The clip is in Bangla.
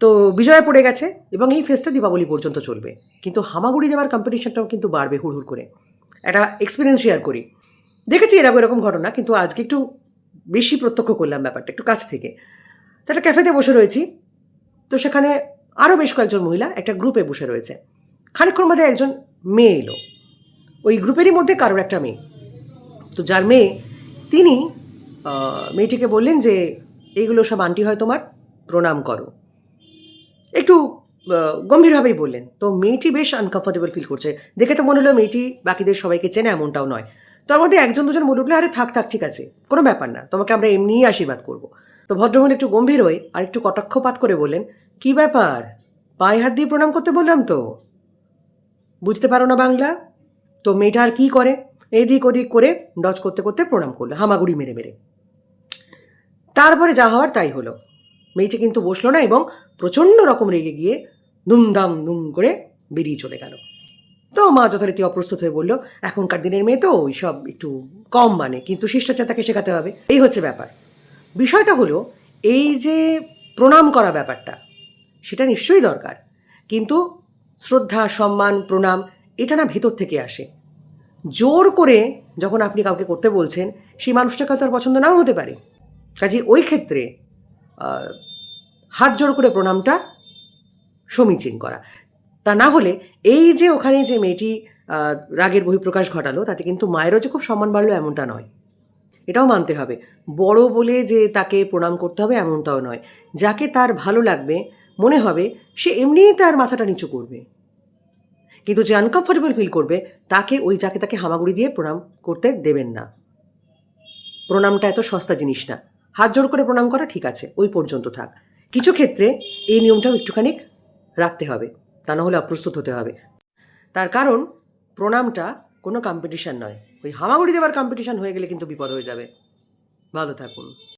তো বিজয় পড়ে গেছে এবং এই ফেস্টটা দীপাবলি পর্যন্ত চলবে। কিন্তু হামাগুড়ি দেওয়ার কম্পিটিশনটাও কিন্তু বাড়বে হুড় করে। একটা এক্সপিরিয়েন্স শেয়ার করি। দেখেছি এরকম এরকম ঘটনা, কিন্তু আজকে একটু বেশি প্রত্যক্ষ করলাম ব্যাপারটা, একটু কাছ থেকে। তো একটা ক্যাফেতে বসে রয়েছি। তো সেখানে আরও বেশ কয়েকজন মহিলা একটা গ্রুপে বসে রয়েছে। খানিকক্ষণ মধ্যে একজন মেয়ে এলো। ওই গ্রুপেরই মধ্যে কারোর একটা মেয়ে। তো যার মেয়ে, তিনি মেয়েটিকে বললেন যে, এইগুলো সব আন্টি হয় তোমার, প্রণাম করো। একটু গম্ভীরভাবেই বললেন, তো মেয়েটি বেশ আনকমফোর্টেবল ফিল করছে। দেখে তো মনে হলো মেয়েটি বাকিদের সবাইকে চেনে এমনটাও নয়। তো মধ্যে একজন দুজন বলে উঠলে, আরে থাক থাক, ঠিক আছে, কোনো ব্যাপার না, তোমাকে আমরা এমনিই আশীর্বাদ করব। তো ভদ্রমহল একটু গম্ভীর হয়ে আর একটু কটাক্ষপাত করে বললেন, কি ব্যাপার? পায়ে হাত দিয়ে প্রণাম করতে বললাম তো? বুঝতে পারো না বাংলা, তো মেয়েটা আর কী করে? এদিক ওদিক করে ডচ করতে করতে প্রণাম করল, হামাগুড়ি মেরে মেরে। তারপরে যা হওয়ার তাই হলো। মেয়েটি কিন্তু বসল না এবং প্রচণ্ড রকম রেগে গিয়ে দুমদাম দুম করে বেরিয়ে চলে গেল। তো মা যথারীতি অপ্রস্তুত হয়ে বলল, এখনকার দিনের মেয়ে তো ওই সব একটু কম মানে কিন্তু শিষ্টাচার তাকে শেখাতে হবে। এই হচ্ছে ব্যাপার। বিষয়টা হলো, এই যে প্রণাম করা ব্যাপারটা, সেটা নিশ্চয়ই দরকার, কিন্তু শ্রদ্ধা, সম্মান, প্রণাম, এটা না ভেতর থেকে আসে। জোর করে যখন আপনি কাউকে করতে বলছেন, সেই মানুষটাকে আর পছন্দ নাও হতে পারে। কাজে ওই ক্ষেত্রে হাত জোর করে প্রণামটা সমীচীন করা। তা না হলে এই যে ওখানে যে মেয়েটি রাগের বহিঃপ্রকাশ ঘটালো, তাতে কিন্তু মায়েরও যে খুব সম্মান বাড়লো এমনটা নয়। এটাও মানতে হবে। বড় বলে যে তাকে প্রণাম করতে হবে এমনটাও নয়। যাকে তার ভালো লাগবে, মনে হবে সে এমনিই তার মাথাটা নিচু করবে। কিন্তু যে আনকমফোর্টেবল ফিল করবে, তাকে ওই যাকে তাকে হামাগুড়ি দিয়ে প্রণাম করতে দেবেন না। প্রণামটা এত সস্তা জিনিস না। হাত জোড় করে প্রণাম করা ঠিক আছে, ওই পর্যন্ত থাক। কিছু ক্ষেত্রে এই নিয়মটাও একটুখানি রাখতে হবে, তা না হলে অপ্রস্তুত হতে হবে। তার কারণ, প্রণামটা কোনো কম্পিটিশান নয়। ওই হামাগুড়ি দেওয়ার কম্পিটিশান হয়ে গেলে কিন্তু বিপদ হয়ে যাবে। ভালো থাকুন।